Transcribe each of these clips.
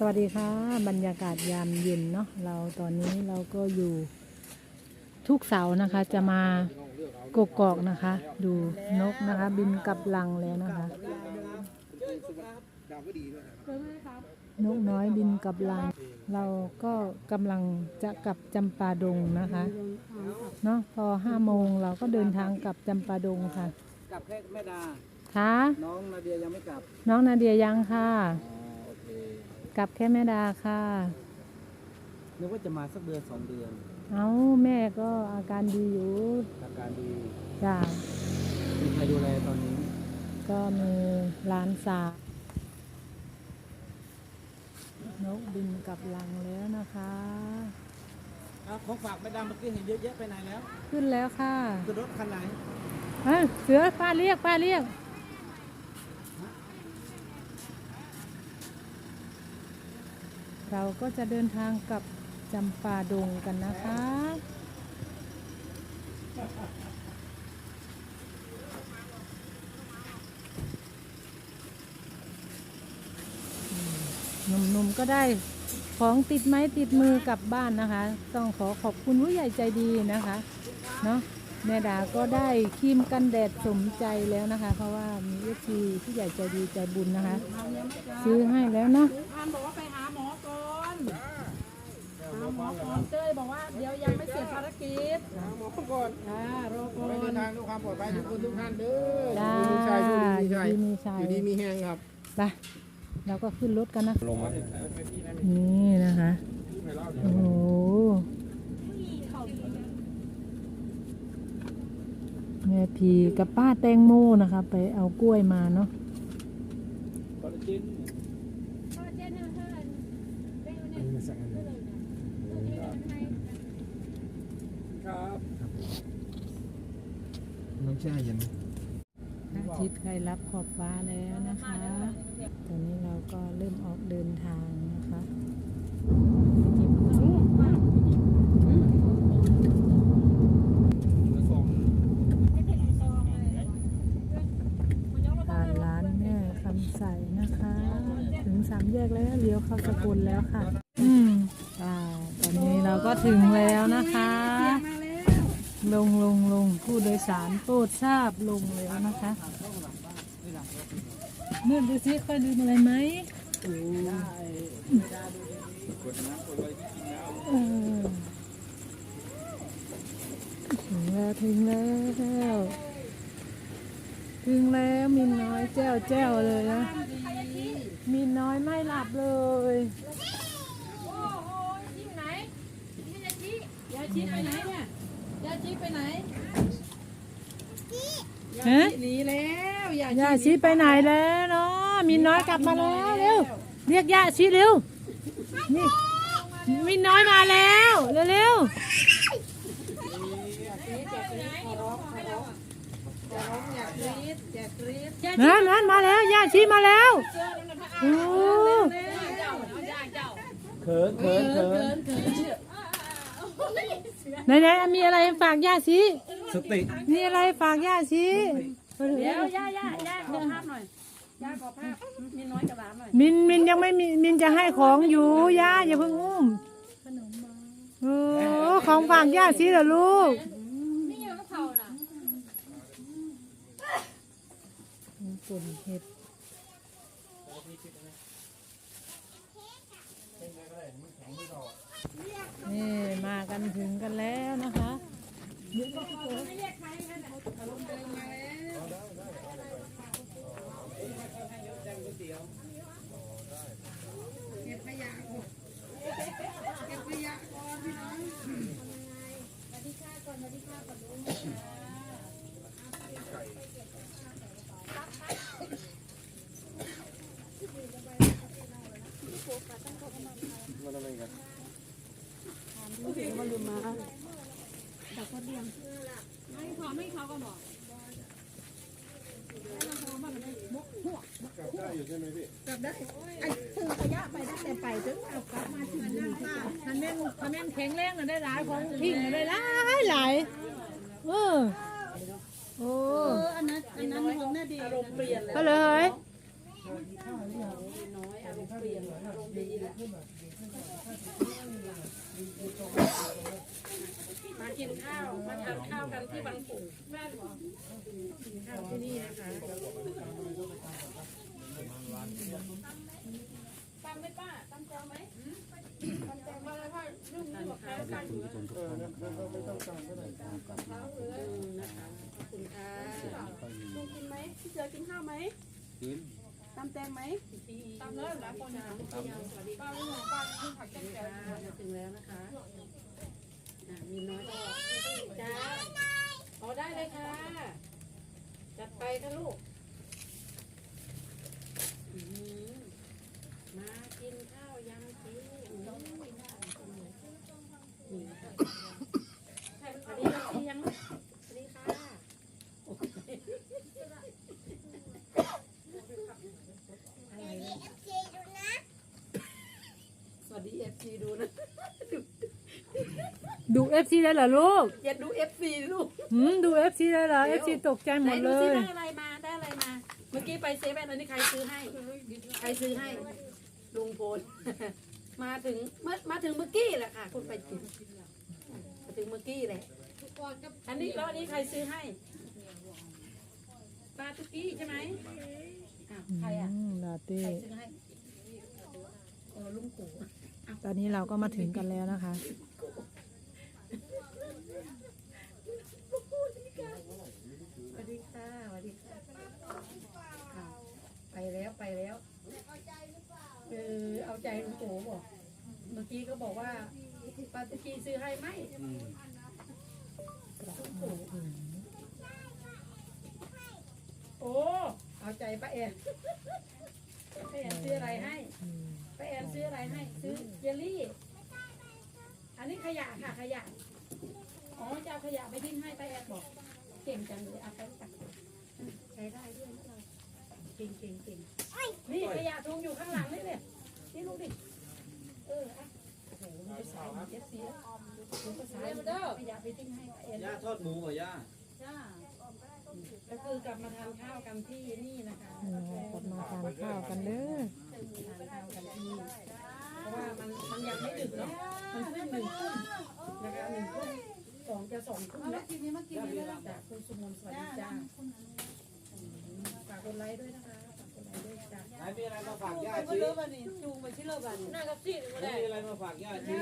สวัสดีค่ะ บรรยากาศยามเย็นเนาะเราตอนนี้เราก็อยู่ทุกเสาร์นะคะ จะมากกอกนะคะ ดูนกนะคะ บินกลับลังแล้วนะคะ นกน้อยบินกลับลัง เราก็กำลังจะกลับจำปาดงนะคะเนาะพอห้าโมงเราก็เดินทางกลับจำปาดงค่ะกลับแค่แม่ดาค่ะน้องนาเดียยังไม่กลับ น้องนาเดียยังค่ะอ๋อโอเค กลับแค่แม่ดาค่ะ นึกว่าจะมาสักเดือนสองเดือน เอาแม่ก็อาการดีอยู่อาการดีจ้ามีใครดูแลตอนนี้ ก็มีร้านสาวนกบินกลับลังแล้วนะคะอ้าวของฝากแม่ดาเมื่อกี้เห็นเยอะแยะไปไหนแล้ว ขึ้นแล้วค่ะคือรถคันไหนเฮ้ยเสือป้าเรียกป้าเรียก เราก็จะเดินทางกับจำปาดงกันนะคะ หนุ่มๆก็ได้ของติดไม้ติดมือกลับบ้านนะคะ ต้องขอขอบคุณผู้ใหญ่ใจดีนะคะ เนาะแม่ดาก็ได้ครีมกันแดดสมใจแล้วนะคะ เพราะว่ามีเอฟซีผู้ใหญ่ใจดีใจบุญนะคะ ซื้อให้แล้วเนาะ หาหมอก่อนหาหมอก่อนเต้ยบอกว่าเดี๋ยวยังไม่เสร็จภารกิจหมอก่อนค่ะรอก่อไปเดินนทางด้วยความปลอดภัยทุกคนทุกท่านเด้อจ้าอยู่ดีมีชัยอยู่ดีมีชัยอยู่ดีมีชัยอยู่ดีมีแหงครับไปเราก็ขึ้นรถกันนะลงมานี่นะคะโอ้โหแม่พีกับป้าแตงโมนะคะ ไปเอากล้วยมาเนาะ คอลลาเจนครับน้ำแช่เย็นอาทิตย์ใครรับขอบฟ้าแล้วนะคะ ตอนนี้เราก็เริ่มออกเดินทางนะคะ ผ่านร้านแม่คำใสนะคะ ถึงสามแยกแล้วเลี้ยวเข้าสกุลแล้วค่ะ อืมอ่าตอนนี้เราก็ ถึงแล้วนะคะ ลงลงลงผู้โดยสารโปรดทราบลงแล้วนะคะเมื่อดูซิค่อยดูอะไรไหมเออถึงแล้วถึงแล้วถึงแล้วมินน้อยแจ้วแจ้วเลยนะมินน้อยไม่หลับเลย โอ้โหที่ไหนนี่ยาชียา ชีไปไหนเนี่ยยาชีไปไหนฮะหนีแล้วยาย่าชีไปไหนแล้วเนาะมินน้อยกลับมาแล้วเร็วเรียกย่าชีเร็วนี่มินน้อยมาแล้วเร็วเร็วนั่นนั่นมาแล้วย่าชีมาแล้วโอ้เขินเขินเขิน ไหนไหนมีอะไรฝากย่าชีสติมีอะไรฝากย่าชีเดี๋ยวย่าย่าย่าขอภาพหน่อยย่าขอภาพมีน้อยกับหลานหน่อยมินมินยังไม่มีมินจะให้ของอยู่ย่าอย่าเพิ่งอุ้มโอ้ของฝากย่าชีเหรอลูกนี่ยังเขาน่ะปุ่นเห็ดนี่มา กันถึงกันแล้วนะคะ คันแม่นคันแม่นแข็งแรงน่ะได้หลายของทิ้งน่ะได้หลายหลายเออโอ้อันนั้นอันนั้นของน่าดีอารมณ์เปลี่ยนก็เลยเลยรมณ์ดีแล้วมากินข้าว มาทานข้าวกันที่บางปู่แม่บอกกินข้าวที่นี่นะคะตำไหมป้าตำแจวไหมตำแจวมาแล้วพ่อลูกนี่บอกแพ้กันอยู่แล้วนะคะขอบคุณค่ะลุงกินไหมพี่เสือกินข้าวไหมกินตำแตงไหมตำเลยนะคนยังสวัสดีป้าไม่หงป้าขึ้นผักแกงแกงถึงแล้วนะคะอะ มีน้อยจ้าเอาได้เลยค่ะ จัดไปค่ะลูกอื้อหือมากินข้าวยำซีอิ๊วนี่ค่ะสวัสดีค่ะเที่ยงสวัสดีค่ะสวัสดีเอฟซีดูนะ ดูเอฟซีได้เหรอลูกอย่าดูเอฟซีลูกหืมดูเอฟซีได้เหรอเอฟซีตกใจหมไหนดดูเลซิย ได้อะไรมาได้อะไรมา เมื่อกี้ไปเซเว่นอันนี้ใครซื้อให้ ใครซื้อให้ลุงโพล มาถึงเมื่อมาถึงเมื่อกี้แหละค่ะคุณไปกินมาถึงเมื่อกี้แหละอันนี้แล้วอันนี้ใครซื้อให้ปลาตุกี้ใช่ไหมอ้าวใครอะ อืมลาเต้ใครซื้อให้เออลุงกูตอนนี้เราก็มาถึงกันแล้วนะคะ สวัสดีค่ะสวัสดีค่ะอ้าวไป แล้วไปแล้วเออเอาใจลุงโกบอกเมื่อกี้ก็บอกว่าปาตุกี้ซื้อให้ไหมอืมโอ้เอาใจป้าแอนป้าแอนซื้ออะไรให้ป้าแอนซื้ออะไรให้ ซื้อเยลลี่ อันนี้ขยะค่ะขยะอ๋อจะเอาขยะไปทิ้งให้ป้าแอนบอก เก่งจังเลยเอาไปตักใช้ได้ด้วยนะ เราเก่งเก่งเก่งนี่ขยะทุงอยู่ข้างหลังนี่เลยนี่ลูกดิ เอออะโอ้โหมันไปสายเจ็ดสีแล้วดูภาษาอยู่ขยะไปทิ้งให้ป้าแอนย่าทอดหมูเหรอย่าจ้าก็คือกลับมาทานข้าวกันที่นี่นะคะอืมกลับมาทานข้าวกันเด้อทานข้าวกันที่นี่เพราะว่ามันมันยังไม่ดึกเนาะ มันเพิ่งหนึ่งทุ่มนะคะหนึ่งทุ่มสองจะสองทุ่มแล้วจากคุณสุมนต์สวัสดีจ้าฝากกดไลค์ด้วยนะคะฝากกด ไหนมีอะไรมาฝากย่าชีจูงไปที่เลิกันน่ากับซี่ไหนมีอะไรมาฝากย่าชี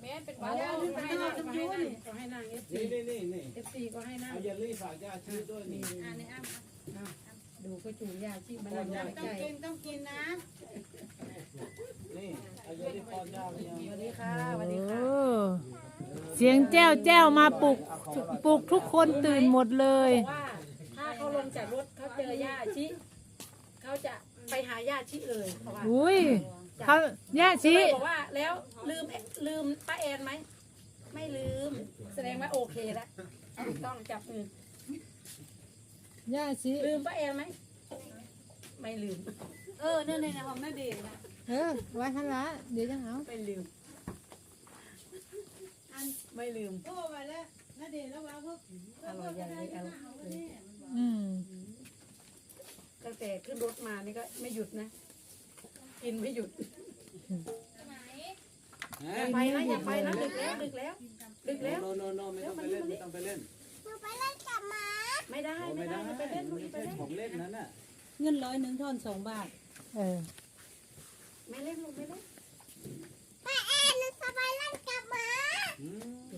แม่เป็นบ้าแล้วให้นางให้นางก็ให้นางเอฟซีนี่นี่นี่นี่เอฟซีก็ให้นางเอาเยลลี่ฝากย่าชีด้วยนี่อ่านในอ้ำดูก็จูยาชีมันน่าใจต้องกินนะนี่เอาเยลลี่ป้อนย่าไปยังสวัสดีค่ะสวัสดีโอ้ค่ะเสียงแจ้วแจ้วมาปลุกปลุกทุกคนตื่นหมดเลย ว่า ถ้าเขาลงจากรถเขาเจอย่าชิ เขาจะไปหาย่าชิเลยเพราะว่าอุ้ยเขาย่าก็ชีเลยบอกว่าแล้วลืมลืมป้าแอนไหมไม่ลืม แสดงว่าโอเคแล้วถูกต้องจับมือ ย่าชีลืมป้าแอนไหมไม่ลืม เออเนี่ยเนี่ยของน่าเด่นนะเออไว้ทันละเดี๋ยวจะเอาไม่ลืมไม่ลืมโอ้ไปแล้วน่าเด่นแล้วว่าพวกอร่อยอย่างนี้อร่อยเลยอืม ตั้งแต่ขึ้นรถมานี่ก็ไม่หยุดนะ กินไม่หยุดอย่าไปนะอย่าไปนะดึกแล้วดึกแล้วดึกแล้วโนโนโนไม่ต้องไปเล่นไม่ต้องไปเล่นไม่ได้โอ้ไม่ไม่ได้ได้อย่าไปเล่นลูกไม่อย่าไปใช่เล่นของเล่นนั้นน่ะเงินร้อยหนึ่งทอนสองบาทเออไม่เล่นลูกไม่เล่นอืม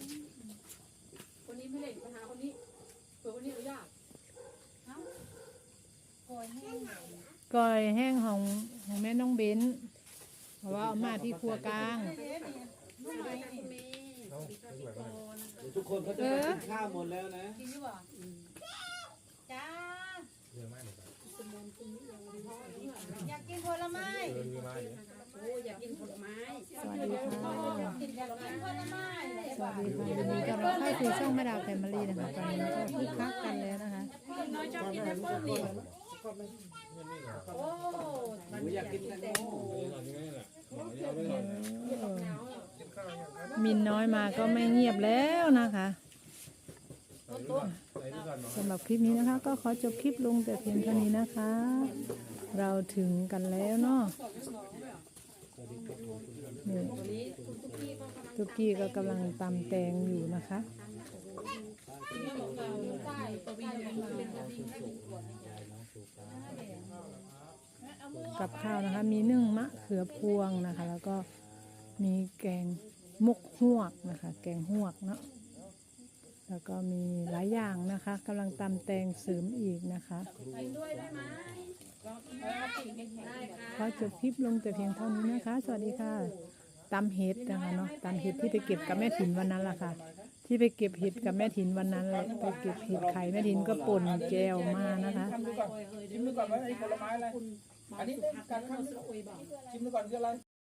คนนี้ไม่เล่นปัญหาคนนี้เปิดคนนี้เอายาก ก่อยแห้งของของแม่น้องเบนเพราะว่าเอามาที่ครัวกลางคุณเมย์คุณพี่โกนะเดี๋ยวทุกคนเขาจะไปกินข้าวหมดแล้วนะกินอยู่บ่จ้าอยากกินผลไม้โอ้อยากกินผลไม้สวัสดีค่ะกินผลไม้ผลไม้สวัสดีค่ะวันนี้ก็เราเข้าสู่ช่องแม่ดาวแฟมิลี่นะคะตอนนี้ก็คึกคักกันแล้วนะคะ น้อยชอบกินแอปเปิ้ลนี่ โอ้หนูอยากกินแตงโมมินน้อยมาก็ไม่เงียบแล้วนะคะสำหรับคลิปนี้นะคะ ก็ขอจบคลิปลงแต่เพียงเท่านี้นะคะ เราถึงกันแล้วเนาะนี่ตุ๊กกี้ก็กำลังทุกกี้ก็กำลังตำแตงอยู่นะคะ ใต้ตะวีเป็นตะวีให้ดีกว่า กับข้าวนะคะ มีนึ่งมะเขือพวงนะคะ แล้วก็มีแกงมกหวกนะคะ แกงหวกเนาะแล้วก็มีหลายอย่างนะคะกำลังตำแตงเสริมอีกนะคะขอจบคลิปลงแต่เพียงเท่านี้นะคะ สวัสดีค่ะตำเห็ดนะคะเนาะตำเห็ดที่ไปเก็บกับแม่ถิ่นวันนั้นล่ะค่ะ ที่ไปเก็บเห็ดกับแม่ถิ่นวันนั้นแหละไปเก็บเห็ดไข่แม่ถิ่นก็ป่นแจวมานะคะ อนชิมดูก่อนว่าไอ้ผลไม้อะไรอันนี้การทำชิมดูก่อนคืออะไร